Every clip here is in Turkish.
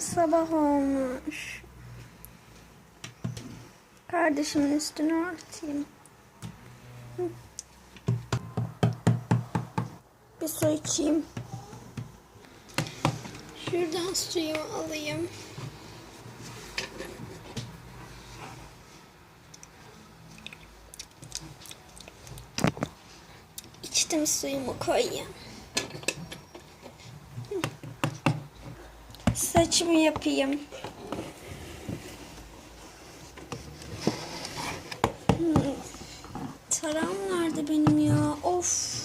sabah olmuş. Kardeşimin üstünü örteyim. Hı. Bir su içeyim. Şuradan suyu alayım. İçtim suyumu koyayım. Saçımı yapayım. Hmm. Taram nerede benim ya? Of.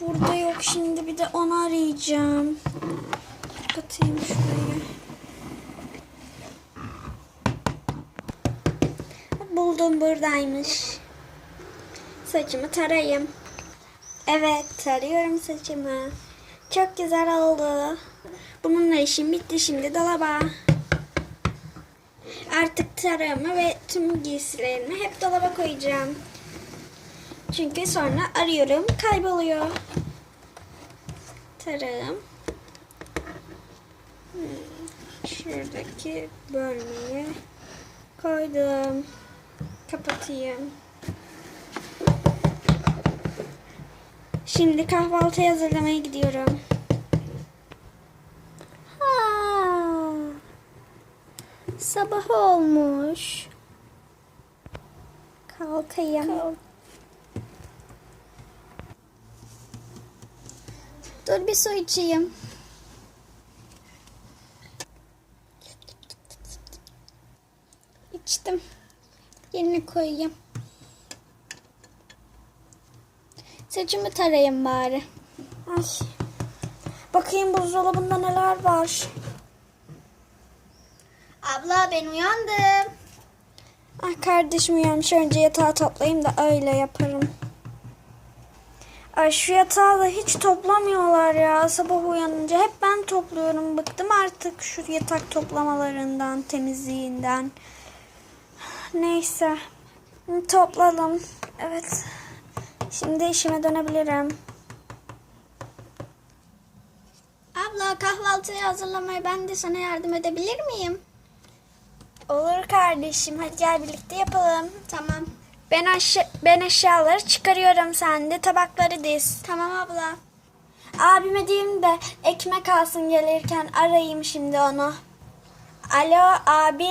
Burada yok şimdi bir de onu arayacağım. Kapatayım şurayı. Buldum buradaymış. Saçımı tarayayım. Evet tarıyorum saçımı. Çok güzel oldu. Bununla işim bitti şimdi dolaba. Artık tarağımı ve tüm giysilerimi hep dolaba koyacağım. Çünkü sonra arıyorum kayboluyor. Tarağım. Hmm, Şuradaki bölmeye koydum. Kapatayım. Şimdi kahvaltı hazırlamaya gidiyorum. Sabah olmuş. Kalkayım. Dur bir su içeyim. İçtim. Yerine koyayım. Saçımı tarayayım bari. Ay. Bakayım buzdolabında neler var. Abla ben uyandım. Ah kardeşim uyanmış. Önce yatağı toplayayım da öyle yaparım. Ay şu yatağı da hiç toplamıyorlar ya. Sabah uyanınca hep ben topluyorum. Bıktım artık şu yatak toplamalarından, temizliğinden. Neyse. Toplalım. Evet. Şimdi işime dönebilirim. Abla kahvaltıyı hazırlamaya ben de sana yardım edebilir miyim? Olur kardeşim. Hadi gel birlikte yapalım. Tamam. Ben, aşa- ben eşyaları çıkarıyorum. Sen de tabakları diz. Tamam abla. Abime diyeyim de ekmek alsın gelirken arayayım şimdi onu. Alo abi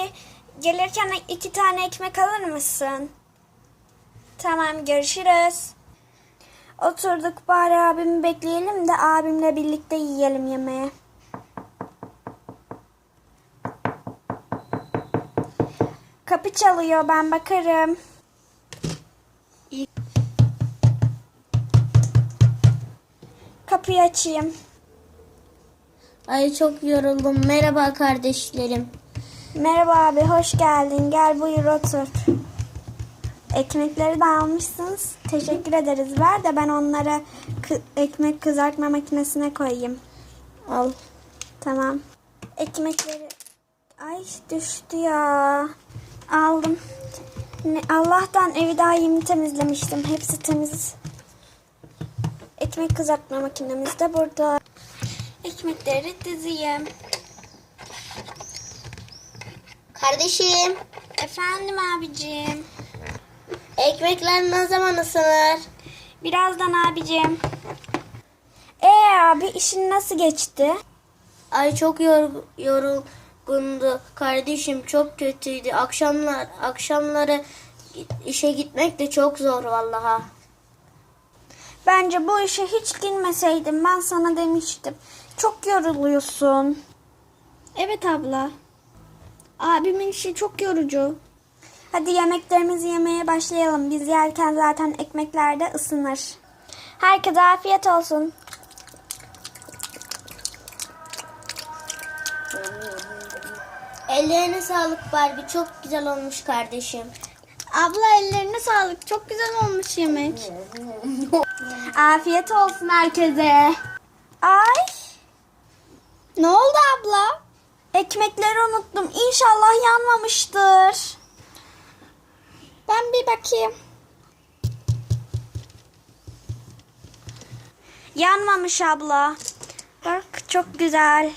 gelirken iki tane ekmek alır mısın? Tamam görüşürüz. Oturduk bari abimi bekleyelim de abimle birlikte yiyelim yemeği. Kapı çalıyor ben bakarım. İyi. Kapıyı açayım. Ay çok yoruldum. Merhaba kardeşlerim. Merhaba abi, hoş geldin. Gel buyur otur. Ekmekleri de almışsınız. Teşekkür ederiz. Ver de ben onları kı- ekmek kızartma makinesine koyayım. Al. Tamam. Ekmekleri... Ay düştü ya. Aldım. Allah'tan evi daha yeni temizlemiştim. Hepsi temiz. Ekmek kızartma makinemiz de burada. Ekmekleri dizeyim. Kardeşim. Efendim abicim. Ekmekler ne zaman ısınır? Birazdan abicim. Ee abi işin nasıl geçti? Ay çok yor yorgundu. Kardeşim çok kötüydü. Akşamlar akşamları işe gitmek de çok zor vallaha. Bence bu işe hiç girmeseydim ben sana demiştim. Çok yoruluyorsun. Evet abla. Abimin işi çok yorucu. Hadi yemeklerimizi yemeye başlayalım. Biz yerken zaten ekmekler de ısınır. Herkese afiyet olsun. Ellerine sağlık Barbie. Çok güzel olmuş kardeşim. Abla ellerine sağlık. Çok güzel olmuş yemek. Afiyet olsun herkese. Ay. Ne oldu abla? Ekmekleri unuttum. İnşallah yanmamıştır. Ben bir bakayım. Yanmamış abla. Bak çok güzel.